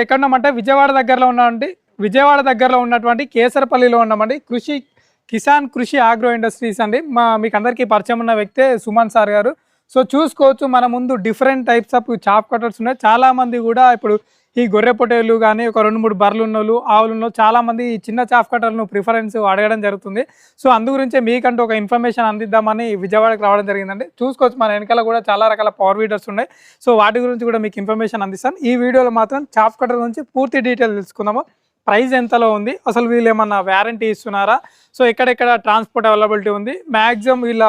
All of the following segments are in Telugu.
ఎక్కడున్నామంటే విజయవాడ దగ్గరలో ఉన్నామండి. విజయవాడ దగ్గరలో ఉన్నటువంటి కేసరపల్లిలో ఉన్నామండి. కృషి కిసాన్ కృషి ఆగ్రో ఇండస్ట్రీస్ అండి. మా మీకు అందరికీ పరిచయం ఉన్న వ్యక్తే సుమన్ సార్ గారు. సో చూసుకోవచ్చు మన ముందు different types of chop cutters ఉన్నాయి. చాలామంది కూడా ఇప్పుడు ఈ గొర్రె పొట్టేలు కానీ ఒక రెండు మూడు బర్రెలు ఉన్నోళ్ళు ఆవులు ఉన్నోళ్ళు చాలామంది ఈ చిన్న చాఫ్ కట్టర్లను ప్రిఫరెన్స్ అడగడం జరుగుతుంది. సో అందు గురించే మీకంటూ ఒక ఇన్ఫర్మేషన్ అందిద్దామని విజయవాడకి రావడం జరిగిందండి. చూసుకోవచ్చు మన వెనకాల కూడా చాలా రకాల పవర్ వీడర్స్ ఉన్నాయి. సో వాటి గురించి కూడా మీకు ఇన్ఫర్మేషన్ అందిస్తాను. ఈ వీడియోలో మాత్రం చాఫ్ కట్టర్ గురించి పూర్తి డీటెయిల్ తెలుసుకుందాము. ప్రైస్ ఎంతలో ఉంది? అసలు వీళ్ళు ఏమన్నా వ్యారంటీ ఇస్తున్నారా? సో ఎక్కడెక్కడ ట్రాన్స్పోర్ట్ అవైలబిలిటీ ఉంది? మ్యాక్సిమం వీళ్ళ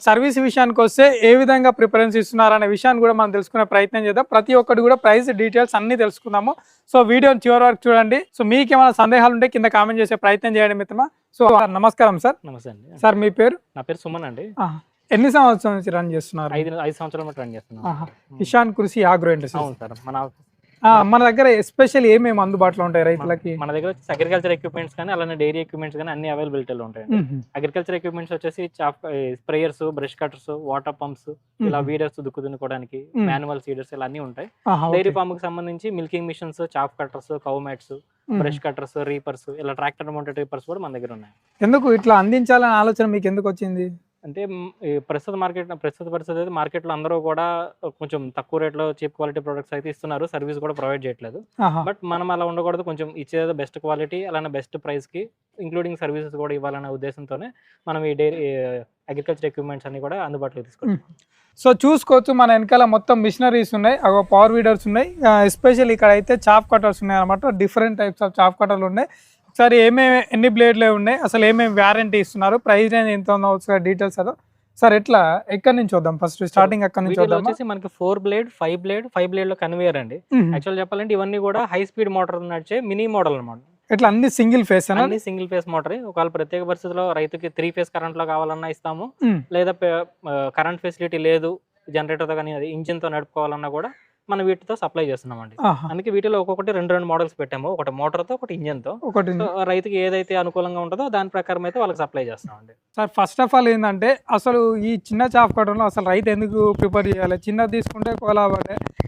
సర్వీస్ విషయానికి వస్తే ఏ విధంగా ప్రిఫరెన్స్ ఇస్తున్నారు అనే విషయాన్ని కూడా మనం తెలుసుకునే ప్రయత్నం చేద్దాం. ప్రతి ఒక్కటి కూడా ప్రైస్ డీటెయిల్స్ అన్ని తెలుసుకుందాము. సో వీడియోని చివరి వరకు చూడండి. సో మీకు ఏమైనా సందేహాలు ఉంటే కింద కామెంట్ చేసే ప్రయత్నం చేయండి మిత్రమా. సో నమస్కారం సార్. నమస్తే అండి. సార్ మీ పేరు? నా పేరు సుమన్ అండి. ఎన్ని సంవత్సరాల నుంచి రన్ చేస్తున్నారు? ఐదు ఐదు సంవత్సరాల రన్ చేస్తున్నాను. ఆహా. ఇషాన్ కృషి ఆగ్రో ఇండస్ట్రీస్. అవును సార్ మన మన దగ్గర ఎస్పెషల్ ఏమేమి అందుబాటులో ఉంటాయి రైతులకి మన దగ్గర అగ్రికల్చర్ ఎక్విప్మెంట్స్ కానీ అలానే డైరీ ఎక్విప్మెంట్స్ కానీ అన్ని అవైలబిలిటీలో ఉంటాయి. అగ్రికల్చర్ ఎక్విప్మెంట్స్ వచ్చేసి sprayers brush cutters water pumps ఇలా. వీడర్స్ దుక్కు దున్నుకోవడానికి. మాన్యువల్ సీడర్స్ ఇలా అన్ని ఉంటాయి డైరీ. ఫామ్కి సంబంధించి milking machines chop cutters cow mats. Brush cutters reapers ఇలా ట్రాక్టర్ మౌంటెడ్ రీపర్స్ కూడా మన దగ్గర ఉన్నాయి ఎందుకు ఇట్లా అందించాలనే ఆలోచన మీకు ఎందుకు వచ్చింది అంటే ఈ ప్రస్తుత మార్కెట్ ప్రస్తుత పరిస్థితి అయితే మార్కెట్లో అందరూ కూడా కొంచెం తక్కువ రేట్లో చీప్ క్వాలిటీ ప్రొడక్ట్స్ అయితే ఇస్తున్నారు. సర్వీస్ కూడా ప్రొవైడ్ చేయట్లేదు. బట్ మనం అలా ఉండకూడదు. కొంచెం ఇచ్చేది బెస్ట్ క్వాలిటీ అలానే బెస్ట్ ప్రైస్కి ఇంక్లూడింగ్ సర్వీసెస్ కూడా ఇవ్వాలనే ఉద్దేశంతోనే మనం ఈ డైరీ అగ్రికల్చర్ ఎక్విప్మెంట్స్ అన్ని కూడా అందుబాటులో తీసుకొచ్చాం. సో చూసుకోవచ్చు మన వెనకాల మొత్తం మిషనరీస్ ఉన్నాయి. అగో పవర్ వీడర్స్ ఉన్నాయి. ఎస్పెషల్ ఇక్కడ అయితే చాప్ కటర్స్ ఉన్నాయి అనమాట డిఫరెంట్ టైప్స్ ఆఫ్ చాప్ కటర్లు ఉన్నాయి. ఒకసారి ఏమేమి ఎన్ని బ్లేడ్లు ఉన్నాయి అసలు ఏమేమి వ్యారంటీ ఇస్తున్నారు ప్రైస్ రేంజ్ ఎంత ఉందో ఒకసారి డీటెయిల్స్ అదో. సార్ ఎట్లా ఎక్కడి నుంచి చూద్దాం ఫస్ట్ స్టార్టింగ్ ఎక్కడి నుంచి చూద్దాం వచ్చేసి మనకి four blade five blade five బ్లేడ్లో conveyor అండి. యాక్చువల్ చెప్పాలంటే ఇవన్నీ కూడా హై స్పీడ్ మోటార్ నడిచే మినీ మోడల్ అనమాట ఎట్లా అన్ని సింగిల్ ఫేస్ అన్ని సింగిల్ ఫేస్ మోటార్. ఒకవేళ ప్రత్యేక పరిస్థితిలో రైతుకి త్రీ ఫేస్ కరెంట్లో కావాలన్నా ఇస్తాము. లేదా కరెంట్ ఫెసిలిటీ లేదు జనరేటర్తో కానీ అది ఇంజిన్తో నడుపుకోవాలన్నా కూడా మనం వీటితో సప్లై చేస్తున్నామండి. అందుకే వీటిలో ఒక్కొక్కటి రెండు రెండు మోడల్స్ పెట్టాము. ఒకటి మోటార్తో ఒకటి ఇంజిన్. తో ఒకటి రైతుకి ఏదైతే అనుకూలంగా ఉంటుందో దాని ప్రకారం అయితే వాళ్ళకి సప్లై చేస్తామండి సార్ ఫస్ట్ ఆఫ్ ఆల్ ఏంటంటే అసలు ఈ చిన్న చాప్ కట్టడంలో అసలు రైతు ఎందుకు ప్రిపేర్ చేయాలి? చిన్నది తీసుకుంటే ఒకలా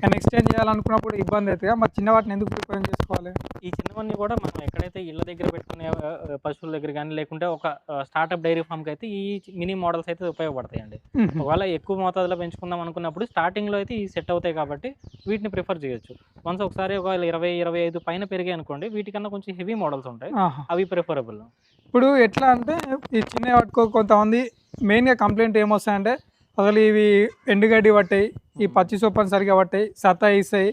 కానీ ఎక్స్చేంజ్ చేయాలనుకున్నప్పుడు ఇబ్బంది అవుతుంది మరి చిన్న వాటిని ఎందుకు ప్రిపేర్ చేసుకోవాలి? ఈ చిన్నవన్నీ కూడా మనం ఎక్కడైతే ఇళ్ళ దగ్గర పెట్టుకునే పశువుల దగ్గర కానీ లేకుంటే ఒక స్టార్ట్అప్ డైరీ ఫామ్కి అయితే ఈ మినీ మోడల్స్ అయితే ఉపయోగపడతాయండి. ఒకవేళ ఎక్కువ మోతాదులో పెంచుకుందాం అనుకున్నప్పుడు starting లో అయితే ఈ సెట్ అవుతాయి కాబట్టి వీటిని ప్రిఫర్ చేయొచ్చు. వన్స్ ఒకసారి ఒకవేళ ఇరవై ఇరవై ఐదు పైన పెరిగాయి అనుకోండి వీటికన్నా కొంచెం హెవీ మోడల్స్ ఉంటాయి. అవి ప్రిఫరబుల్ ఇప్పుడు ఎట్లా అంటే ఈ చిన్న పట్టుకో కొంతమంది మెయిన్గా కంప్లైంట్ ఏమొస్తాయంటే అసలు ఇవి ఎండుగడ్డి పట్టాయి ఈ పచ్చి సొప్పని సరిగా పట్టాయి సత్తా ఇస్తాయి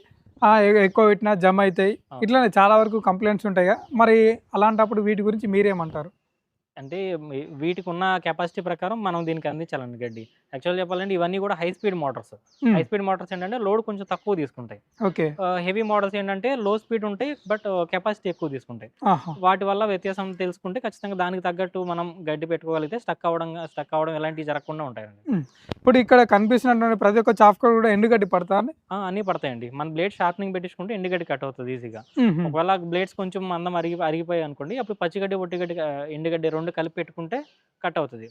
ఎక్కువ పెట్టినా జమ అవుతాయి. ఇట్లానే చాలా వరకు కంప్లైంట్స్ ఉంటాయి మరి అలాంటప్పుడు వీటి గురించి మీరేమంటారు? అంటే వీటికి ఉన్న కెపాసిటీ ప్రకారం మనం దీనికి అందించాలండి గడ్డి. యాక్చువల్ చెప్పాలంటే ఇవన్నీ కూడా high speed motors high speed motors ఏంటంటే లోడ్ కొంచెం తక్కువ తీసుకుంటాయి. ఓకే. హెవీ మోడల్స్ ఏంటంటే లో స్పీడ్ ఉంటాయి బట్ కెపాసిటీ ఎక్కువ తీసుకుంటాయి. వాటి వల్ల వ్యత్యాసం తెలుసుకుంటే ఖచ్చితంగా దానికి తగ్గట్టు మనం గడ్డి పెట్టుకోగలిగితే స్టక్ అవ్వడం స్టక్ అవ్వడం ఎలాంటివి జరగకుండా ఉంటాయండి. ఇప్పుడు ఇక్కడ కనిపిస్తున్నటువంటి ప్రతి ఒక్క చాఫ్కర్ కూడా ఎండుగడ్డి పడతా అన్నీ పడతాయండి. మన బ్లేడ్ షార్ప్నింగ్ పెట్టించుకుంటే ఎండుగడ్డి కట్ అవుతుంది ఈజీగా ఒకవేళ బ్లేడ్స్ కొంచెం మందం అరిగి అరిగిపోయాయి అనుకోండి అప్పుడు పచ్చిగడ్డి ఒట్టిగడ్డి ఎండుగడ్డి రెండు కలిపి పెట్టుకుంటే కట్ అవుతుంది.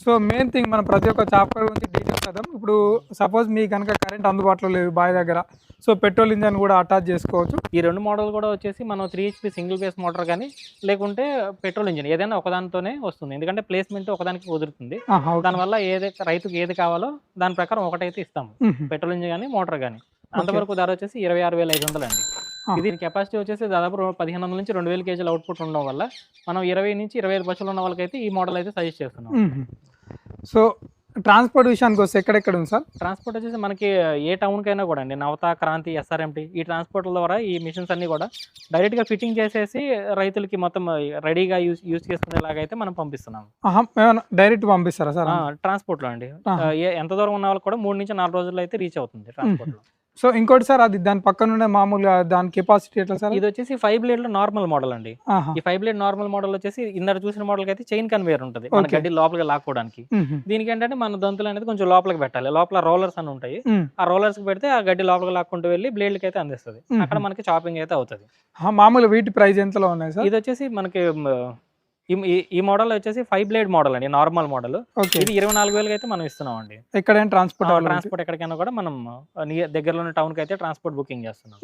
సో మెయిన్ థింగ్ మనం ప్రతి ఒక్క చాప్టర్ గురించి డీటెయిల్స్ చేద్దాం ఇప్పుడు సపోజ్ మీ కనుక కరెంట్ అందుబాటులో లేదు బావి దగ్గర. సో పెట్రోల్ ఇంజన్ కూడా అటాచ్ చేసుకోవచ్చు. ఈ రెండు మోడల్ కూడా వచ్చేసి మనం three HP single phase motor కానీ లేకుంటే పెట్రోల్ ఇంజిన్ ఏదైనా ఒకదానితోనే వస్తుంది. ఎందుకంటే ప్లేస్మెంట్ ఒకదానికి కుదురుతుంది. దానివల్ల ఏది రైతుకి ఏది కావాలో దాని ప్రకారం ఒకటైతే ఇస్తాము. పెట్రోల్ ఇంజిన్ కానీ మోటార్ కానీ అంతవరకు ధర వచ్చేసి ఇరవై ఆరు వేల ఐదు వందలు అండి. ఇది కెపాసిటీ వచ్చేసి దాదాపు పదిహేను వందల నుంచి రెండు వేల కేజీల అవుట్పుట్ ఉండడం వల్ల మనం ఇరవై నుంచి ఇరవై ఐదు పశువులు ఉన్న వాళ్ళకైతే ఈ మోడల్ అయితే సజెస్ట్ చేస్తున్నాం. సో ట్రాన్స్పోర్ట్ విషయానికి వస్తే ఎక్కడెక్కడ ఉంది సార్? ట్రాన్స్పోర్ట్ వచ్చేసి మనకి ఏ టౌన్కైనా కూడా అండి Navata Kranti S R M T ఈ ట్రాన్స్పోర్ట్ ద్వారా ఈ మిషన్స్ అన్ని కూడా డైరెక్ట్గా ఫిట్టింగ్ చేసేసి రైతులకి మొత్తం రెడీగా యూస్ యూస్ చేసుకునేలాగా అయితే మనం పంపిస్తున్నాం. డైరెక్ట్ పంపిస్తారా సార్? ట్రాన్స్పోర్ట్లో అండి. ఎంత దూరం ఉన్న వాళ్ళకి కూడా మూడు నుంచి నాలుగు రోజుల్లో అయితే రీచ్ అవుతుంది ట్రాన్స్పోర్ట్లో సో ఇంకోటి సార్ అది దాని పక్కన ఉండే మామూలుగా దాని కెపాసిటీ ఎట్లా సార్ ఇది వచ్చేసి ఫైవ్ బ్లేడ్లో నార్మల్ మోడల్ అండి. ఈ ఫైవ్ బ్లేడ్ నార్మల్ మోడల్ వచ్చేసి ఇందర చూసిన మోడల్ అయితే చైన్ కన్వేయర్ ఉంటుంది మన. గడ్డి లోపలికి లాక్కోవడానికి. దీనికి ఏంటంటే మన దంతులు అనేది కొంచెం లోపలికి పెట్టాలి లోపల రోలర్స్ అని ఉంటాయి. ఆ రోలర్స్కి పెడితే ఆ గడ్డి లోపలికి లాక్కుంటూ వెళ్ళి బ్లేడ్లకి అయితే అందిస్తుంది. అక్కడ మనకి చాపింగ్ అయితే అవుతుంది ఆ, మామూలు వీటి ప్రైస్ ఎంతలో ఉన్నాయి సార్ ఇది వచ్చేసి మనకి ఈ మోడల్ వచ్చేసి ఫైవ్ బ్లేడ్ మోడల్ అండి నార్మల్ మోడల్ ఇది ఇరవై నాలుగు వేలకి అయితే మనం ఇస్తున్నాం అండి ఎక్కడైనా ట్రాన్స్పోర్ట్ ట్రాన్స్పోర్ట్ ఎక్కడికైనా కూడా మనం దగ్గరలో ఉన్న టౌన్కి అయితే ట్రాన్స్పోర్ట్ బుకింగ్ చేస్తున్నాం.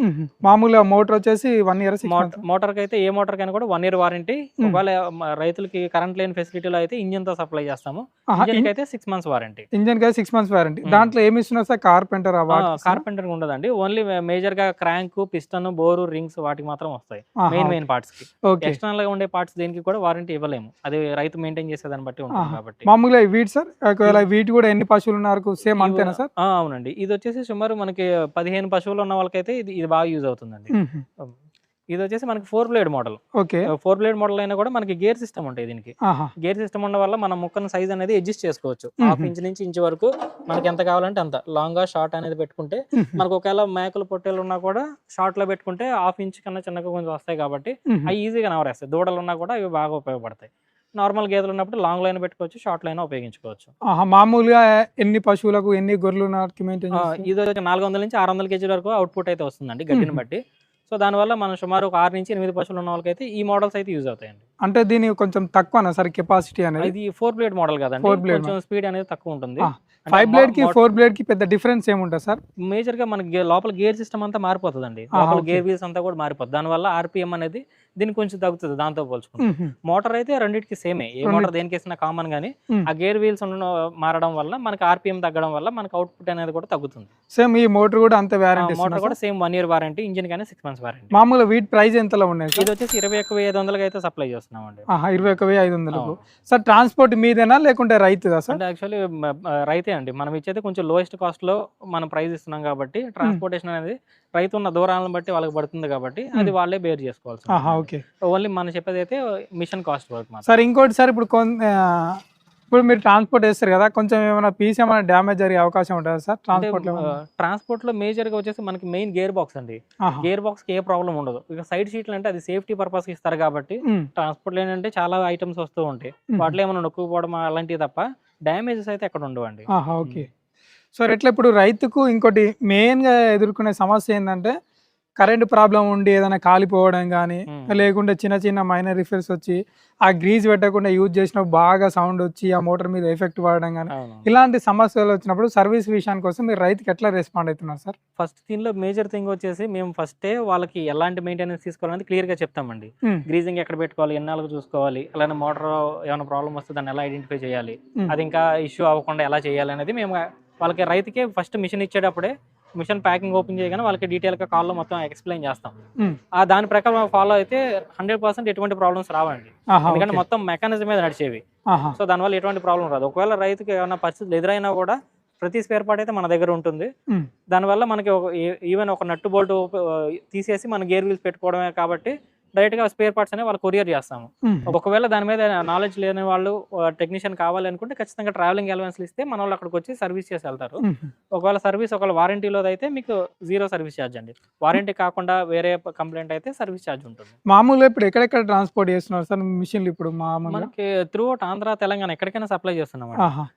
మామూలుగా మోటార్ వచ్చేసి వన్ ఇయర్ మోటార్కి అయితే ఏ మోటార్ కైనా కూడా వన్ ఇయర్ వారంటీ ఒకవేళ రైతులకి కరెంట్ లేని ఫెసిలిటీలో అయితే ఇంజిన్తో సప్లై చేస్తాము ఇంజిన్కి అయితే సిక్స్ మంత్స్ వారంటీ ఇంజన్కి సిక్స్ మంత్స్ వారంటీ. దాంట్లో ఏమి ఇస్తున్నారు సార్? కార్పెంటర్ కార్పెంటర్ ఉండదండి. ఓన్లీ మేజర్గా క్రాంక్ పిస్టన్ బోరు రింగ్స్ వాటికి మాత్రం వస్తాయి. Main main పార్ట్స్కి. ఎక్స్టర్నల్గా ఉండే పార్ట్స్ దేనికి కూడా వారంటీ ఇవ్వలేము. అది రైతు మెయింటైన్ చేసేదాన్ని బట్టి ఉంటుంది. కాబట్టి. మామూలుగా వీటి సార్ ఒకవేళ వీటి కూడా ఎన్ని పశువులు ఉన్నారు సేమ్ అంతేనా సార్? అవునండి. ఇది వచ్చేసి సుమారు మనకి పదిహేను పశువులు ఉన్న వాళ్ళకైతే ఇది ఇది బాగా యూజ్ అవుతుందండి. ఇది వచ్చేసి మనకి four blade model. Okay. Four blade model అయినా కూడా మనకి గేర్ సిస్టమ్ ఉంటాయి దీనికి. గేర్ సిస్టమ్ ఉండడం వల్ల మన ముక్కన సైజ్ అనేది అడ్జస్ట్ చేసుకోవచ్చు. హాఫ్ ఇంచ్ నుంచి ఇంచ్ వరకు మనకి ఎంత కావాలంటే అంత. లాంగ్గా షార్ట్ అనేది పెట్టుకుంటే. మనకు ఒకవేళ మేకలు పొట్టేలు ఉన్నా కూడా షార్ట్లో పెట్టుకుంటే హాఫ్ ఇంచ్ కన్నా చిన్నగా కొంచెం వస్తాయి కాబట్టి. అవి ఈజీగా నవరేస్తాయి. దూడలు ఉన్నా కూడా అవి బాగా ఉపయోగపడతాయి. నార్మల్ గేదెలు ఉన్నప్పుడు లాంగ్ లైన్ పెట్టుకోవచ్చు షార్ట్ లైన్ ఉపయోగించుకోవచ్చు. మామూలుగా ఎన్ని పశువులకు ఎన్ని గొర్రెలు ఇది నాలుగు వందల నుంచి ఆరు వందల కేజీల వరకు అవుట్పుట్ అయితే వస్తుందండి గడ్డిని. బట్టి. సో దానివల్ల మనం సుమారు ఒక ఆరు నుంచి ఎనిమిది పశువులు ఉన్న వాళ్ళకైతే ఈ మోడల్స్ అయితే యూజ్ అవుతాయండి. అంటే దీని కొంచెం తక్కువనా సార్ కెపాసిటీ అనేది? ఇది ఫోర్ బ్లేడ్ మోడల్ కదండి. Four blade కొంచెం స్పీడ్ అనేది తక్కువ ఉంటుంది. ఫైవ్ బ్లేడ్కి ఫోర్ బ్లేడ్కి పెద్ద డిఫరెన్స్ ఏముంటుంది సార్? మేజర్గా మనకి లోపల గేర్ సిస్టమ్ అంతా మారిపోతుందండి. లోపల. గేర్ వీల్స్ అంతా కూడా మారిపోతుంది దానివల్ల ఆర్పిఎం అనేది దీనికి కొంచెం తగ్గుతుంది దాంతో పోల్చుకుంటే. మోటార్ అయితే రెండింటికి సేమే. ఏ మోటార్ దేనికి వేసినా కామన్ గానీ. ఆ గేర్ వీల్స్ మారడం వల్ల మనకి ఆర్పిఎం తగ్గడం వల్ల మనకి అవుట్పుట్ అనేది కూడా తగ్గుతుంది. సేమ్ ఈ మోటార్ కూడా అంత వ్యారంటీ మోటార్ కూడా same one year warranty engine కానీ సిక్స్ మంత్స్ వారంటీ. మామూలు వీటి ప్రైస్ ఎంతలో ఉన్నాయి ఇది వచ్చేసి ఇరవై ఒక్క వెయ్యి ఐదు వందలకి అయితే సప్లై చేస్తున్నాం అండి ఇరవై ఒక వెయ్యి ఐదు వందలకు. సార్ ట్రాన్స్పోర్ట్ మీదేనా లేకుంటే రైతుదా సార్? అంటే యాక్చువల్లీ రైతే అండి. మనం ఇచ్చేది కొంచెం లోయెస్ట్ కాస్ట్లో మనం ప్రైస్ ఇస్తున్నాం కాబట్టి ట్రాన్స్పోర్టేషన్ అనేది రైతు ఉన్న దూరాలను బట్టి వాళ్ళకి పడుతుంది కాబట్టి అది వాళ్ళే బేర్ చేసుకోవాల్సి ఓకే. ఓన్లీ మనం చెప్పేది అయితే మిషన్ కాస్ట్ వర్క్ సార్ ఇంకోటి సార్ ఇప్పుడు ఇప్పుడు మీరు ట్రాన్స్పోర్ట్ చేస్తారు కదా కొంచెం ఏమైనా పీస్ ఏమైనా డ్యామేజ్ జరిగే అవకాశం ఉంటుందా సార్? ట్రాన్స్పోర్ట్లో ట్రాన్స్పోర్ట్లో మేజర్గా వచ్చేసి మనకి మెయిన్ గేర్ బాక్స్ అండి. గేర్ బాక్స్కి ఏ ప్రాబ్లం ఉండదు. ఇక సైడ్ సీట్లు అంటే అది సేఫ్టీ పర్పస్కి ఇస్తారు కాబట్టి. ట్రాన్స్పోర్ట్ ఏంటంటే చాలా ఐటమ్స్ వస్తూ ఉంటాయి. వాటిలో ఏమైనా నొక్కుపోవడం అలాంటివి తప్ప డ్యామేజెస్ అయితే ఎక్కడ ఉండవండి. ఓకే. సార్ ఎట్లా ఇప్పుడు రైతుకు ఇంకోటి మెయిన్గా ఎదుర్కొనే సమస్య ఏంటంటే కరెంట్ ప్రాబ్లం ఉండి ఏదైనా కాలిపోవడం కానీ మ్మ్. లేకుంటే చిన్న చిన్న మైనర్ రిఫర్స్ వచ్చి ఆ గ్రీజ్ పెట్టకుండా యూజ్ చేసినప్పుడు బాగా సౌండ్ వచ్చి ఆ మోటార్ మీద ఎఫెక్ట్ పడడం కానీ ఇలాంటి సమస్యలు వచ్చినప్పుడు సర్వీస్ విషయానికి కోసం మీరు రైతుకి ఎట్లా రెస్పాండ్ అవుతున్నారు సార్ ఫస్ట్ దీనిలో మేజర్ థింగ్ వచ్చేసి మేము ఫస్టే వాళ్ళకి ఎలాంటి మెయింటెనెన్స్ తీసుకోవాలని క్లియర్గా చెప్తామండి. గ్రీజింగ్ ఎక్కడ పెట్టుకోవాలి ఎన్నాళ్ళకు చూసుకోవాలి అలానే మోటార్ ఏమైనా ప్రాబ్లం వస్తే దాన్ని ఎలా ఐడెంటిఫై చేయాలి మ్మ్. అది ఇంకా ఇష్యూ అవ్వకుండా ఎలా చేయాలి అనేది మేము వాళ్ళకి రైతుకే ఫస్ట్ మిషన్ ఇచ్చేటప్పుడే మిషన్ ప్యాకింగ్ ఓపెన్ చేయగానే వాళ్ళకి డీటెయిల్గా కాల్లో మొత్తం ఎక్స్ప్లెయిన్ చేస్తాం. ఆ దాని ప్రకారం ఫాలో అయితే హండ్రెడ్ పర్సెంట్ ఎటువంటి ప్రాబ్లమ్స్ రావండి ఎందుకంటే. మొత్తం మెకానిజం మీద నడిచేవి సో దానివల్ల ఎటువంటి ప్రాబ్లం రాదు ఒకవేళ రైతుకి ఏమైనా పరిస్థితులు ఎదురైనా కూడా ప్రతి స్పేర్ పార్ట్ అయితే మన దగ్గర ఉంటుంది. దానివల్ల మనకి ఈవెన్ ఒక నట్టు బోల్ట్ తీసేసి మన గేర్ వీల్స్ పెట్టుకోవడమే కాబట్టి డైరెక్ట్గా స్పేర్ పార్ట్స్ అనేవి వాళ్ళు కొరియర్ చేస్తాము. ఒకవేళ దాని మీద నాలెడ్జ్ లేని వాళ్ళు టెక్నీషియన్ కావాలి అనుకుంటే ఖచ్చితంగా ట్రావెలింగ్ అలవెన్స్లు ఇస్తే మన వాళ్ళు అక్కడికి వచ్చి సర్వీస్ చేసి వెళ్తారు. ఒకవేళ సర్వీస్ ఒకవేళ వారంటీలో అయితే మీకు జీరో సర్వీస్ ఛార్జ్ అండి. వారంటీ కాకుండా వేరే కంప్లైంట్ అయితే సర్వీస్ ఛార్జ్ ఉంటుంది. మామూలుగా ఇప్పుడు ఎక్కడెక్కడ ట్రాన్స్పోర్ట్ చేస్తున్నారు సార్? మిషన్లు ఇప్పుడు మనకి త్రూ అవుట్ ఆంధ్ర తెలంగాణ ఎక్కడికైనా సప్లై చేస్తున్నాం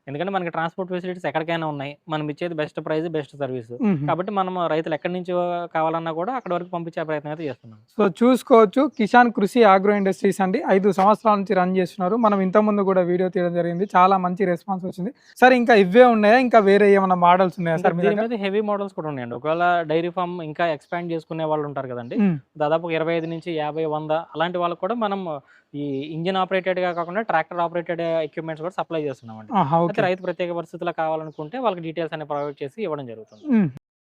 ఎందుకంటే మనకి ట్రాన్స్పోర్ట్ ఫెసిలిటీస్ ఎక్కడికైనా ఉన్నాయి. మనం ఇచ్చేది బెస్ట్ ప్రైస్ బెస్ట్ సర్వీస్. కాబట్టి మనం రైతులు ఎక్కడి నుంచి కావాలన్నా కూడా అక్కడ వరకు పంపించే ప్రయత్నం అయితే చేస్తున్నాం. సో చూసుకోవచ్చు. కిసాన్ కృషి ఆగ్రో ఇండస్ట్రీస్ అండి. ఐదు సంవత్సరాల నుంచి రన్ చేస్తున్నారు. మనం ఇంతకుముందు కూడా వీడియో తీయడం జరిగింది. చాలా మంచి రెస్పాన్స్ వచ్చింది. సార్ ఇంకా ఇవే ఉన్నాయా? ఇంకా వేరే ఏమైనా మోడల్స్ ఉన్నాయా సార్ మీద హెవీ మోడల్స్ కూడా ఉన్నాయండి. ఒకవేళ డైరీ ఫామ్ ఇంకా ఎక్స్పాండ్ చేసుకునే వాళ్ళు ఉంటారు కదండి. దాదాపు ఇరవై ఐదు నుంచి యాభై వంద అలాంటి వాళ్ళకి కూడా మనం ఈ ఇంజిన్ ఆపరేటెడ్గా కాకుండా ట్రాక్టర్ ఆపరేటెడ్ ఎక్విప్మెంట్స్ కూడా సప్లై అయితే ఓకే. రైతు ప్రత్యేక పరిస్థితుల్లో కావాలనుకుంటే వాళ్ళకి డీటెయిల్స్ అనేవి ప్రొవైడ్ చేసి ఇవ్వడం జరుగుతుంది.